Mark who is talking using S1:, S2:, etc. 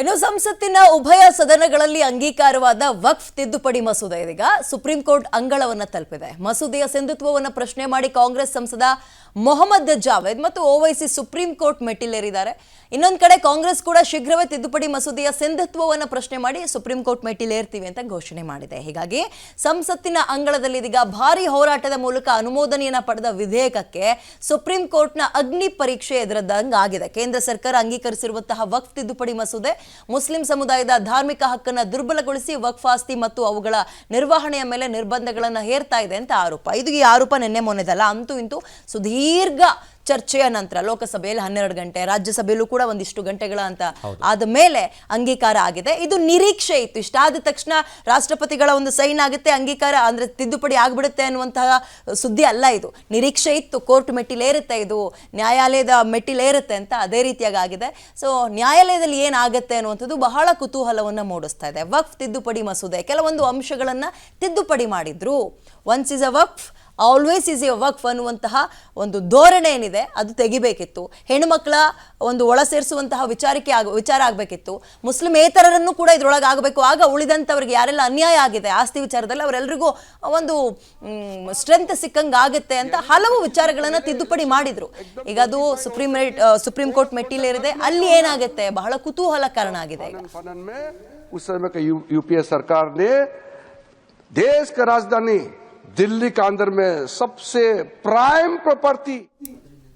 S1: ಇನ್ನು ಸಂಸತ್ತಿನ ಉಭಯ ಸದನಗಳಲ್ಲಿ ಅಂಗೀಕಾರವಾದ ವಕ್ಫ್ ತಿದ್ದುಪಡಿ ಮಸೂದೆ ಇದೀಗ. ಸುಪ್ರೀಂ ಕೋರ್ಟ್ ಅಂಗಳವನ್ನು ತಲುಪಿದೆ. ಮಸೂದೆಯ ಸಿಂಧುತ್ವವನ್ನು ಪ್ರಶ್ನೆ ಮಾಡಿ ಕಾಂಗ್ರೆಸ್ ಸಂಸದ ಮೊಹಮ್ಮದ್ ಜಾವೇದ್ ಮತ್ತು ಓವೈಸಿ ಸುಪ್ರೀಂ ಕೋರ್ಟ್ ಮೆಟ್ಟಿಲೇರಿದ್ದಾರೆ. ಇನ್ನೊಂದು ಕಡೆ ಕಾಂಗ್ರೆಸ್ ಕೂಡ ಶೀಘ್ರವೇ ತಿದ್ದುಪಡಿ ಮಸೂದೆಯ ಸಿಂಧುತ್ವವನ್ನು ಪ್ರಶ್ನೆ ಮಾಡಿ ಸುಪ್ರೀಂ ಕೋರ್ಟ್ ಮೆಟ್ಟಿಲೇರ್ತೀವಿ ಅಂತ ಘೋಷಣೆ ಮಾಡಿದೆ. ಹೀಗಾಗಿ ಸಂಸತ್ತಿನ ಅಂಗಳದಲ್ಲಿ ಇದೀಗ ಭಾರಿ ಹೋರಾಟದ ಮೂಲಕ ಅನುಮೋದನೆಯನ್ನು ಪಡೆದ ವಿಧೇಯಕಕ್ಕೆ ಸುಪ್ರೀಂ ಕೋರ್ಟ್ನ ಅಗ್ನಿ ಪರೀಕ್ಷೆ ಎದುರದ್ದಂಗಾಗಿದೆ ಕೇಂದ್ರ ಸರ್ಕಾರ ಅಂಗೀಕರಿಸಿರುವಂತಹ ವಕ್ಫ್ ತಿದ್ದುಪಡಿ ಮಸೂದೆ ಮುಸ್ಲಿಂ ಸಮುದಾಯದ ಧಾರ್ಮಿಕ ಹಕ್ಕನ್ನು ದುರ್ಬಲಗೊಳಿಸಿ ವಕ್ಫ್ ಆಸ್ತಿ ಮತ್ತು ಅವುಗಳ ನಿರ್ವಹಣೆಯ ಮೇಲೆ ನಿರ್ಬಂಧಗಳನ್ನು ಹೇರ್ತಾ ಇದೆ ಅಂತ ಆರೋಪ. ಇದು ಈ ಆರೋಪ ನಿನ್ನೆ ಮೊನ್ನೆದಲ್ಲ. ಅಂತೂ ಇಂತೂ ಸುದೀರ್ಘ ಚರ್ಚೆಯ ನಂತರ ಲೋಕಸಭೆಯಲ್ಲಿ ಹನ್ನೆರಡು ಗಂಟೆ ರಾಜ್ಯಸಭೆಯಲ್ಲೂ ಕೂಡ ಒಂದಿಷ್ಟು ಗಂಟೆಗಳ ಅಂತ ಆದ ಮೇಲೆ ಅಂಗೀಕಾರ ಆಗಿದೆ. ಇದು ನಿರೀಕ್ಷೆ ಇತ್ತು. ಇಷ್ಟಾದ ತಕ್ಷಣ ರಾಷ್ಟ್ರಪತಿಗಳ ಒಂದು ಸೈನ್ ಆಗುತ್ತೆ ಅಂಗೀಕಾರ ಅಂದ್ರೆ ತಿದ್ದುಪಡಿ ಆಗ್ಬಿಡುತ್ತೆ ಅನ್ನುವಂತಹ ಸುದ್ದಿ ಅಲ್ಲ ಇದು. ನಿರೀಕ್ಷೆ ಇತ್ತು. ಕೋರ್ಟ್ ಮೆಟ್ಟಿಲೇರುತ್ತೆ ಇದು. ನ್ಯಾಯಾಲಯದ ಮೆಟ್ಟಿಲೇರುತ್ತೆ ಅಂತ ಅದೇ ರೀತಿಯಾಗಿ ಆಗಿದೆ. ಸೊ ನ್ಯಾಯಾಲಯದಲ್ಲಿ ಏನಾಗುತ್ತೆ ಅನ್ನುವಂಥದ್ದು ಬಹಳ ಕುತೂಹಲವನ್ನು ಮೂಡಿಸ್ತಾ ಇದೆ. ವಕ್ಫ್ ತಿದ್ದುಪಡಿ ಮಸೂದೆ. ಕೆಲವೊಂದು ಅಂಶಗಳನ್ನ ತಿದ್ದುಪಡಿ ಮಾಡಿದ್ರು. Once is a waqf always is A ವಕ್ಫ್ ಅನ್ನುವಂತಹ ಒಂದು ಧೋರಣೆ ಏನಿದೆ ಅದು ತೆಗಿಬೇಕಿತ್ತು ಹೆಣ್ಣುಮಕ್ಕಳ ಒಂದು ಒಳ ಸೇರಿಸುವಂತಹ ವಿಚಾರಕ್ಕೆ ಆಗ ವಿಚಾರ ಆಗಬೇಕಿತ್ತು ಮುಸ್ಲಿಮೇತರರನ್ನು ಕೂಡ ಇದ್ರೊಳಗೆ ಆಗಬೇಕು ಆಗ ಉಳಿದಂಥವ್ರಿಗೆ ಯಾರೆಲ್ಲ ಅನ್ಯಾಯ ಆಗಿದೆ ಆಸ್ತಿ ವಿಚಾರದಲ್ಲಿ ಅವರೆಲ್ಲರಿಗೂ ಒಂದು ಸ್ಟ್ರೆಂತ್ ಸಿಕ್ಕಂಗೆ ಆಗುತ್ತೆ ಅಂತ ಹಲವು ವಿಚಾರಗಳನ್ನು ತಿದ್ದುಪಡಿ ಮಾಡಿದ್ರು ಈಗ ಅದು ಸುಪ್ರೀಂ ರೇಟ್ ಸುಪ್ರೀಂ ಕೋರ್ಟ್ ಮೆಟ್ಟಿಲೇರಿದೆ ಅಲ್ಲಿ ಏನಾಗುತ್ತೆ ಬಹಳ ಕುತೂಹಲ ಕಾರಣ ಆಗಿದೆ ಈಗ
S2: फनन में उस समय का यू- यूपीए सरकार ने देश का राजधानी दिल्ली का अंदर में सबसे प्राइम प्रॉपर्टी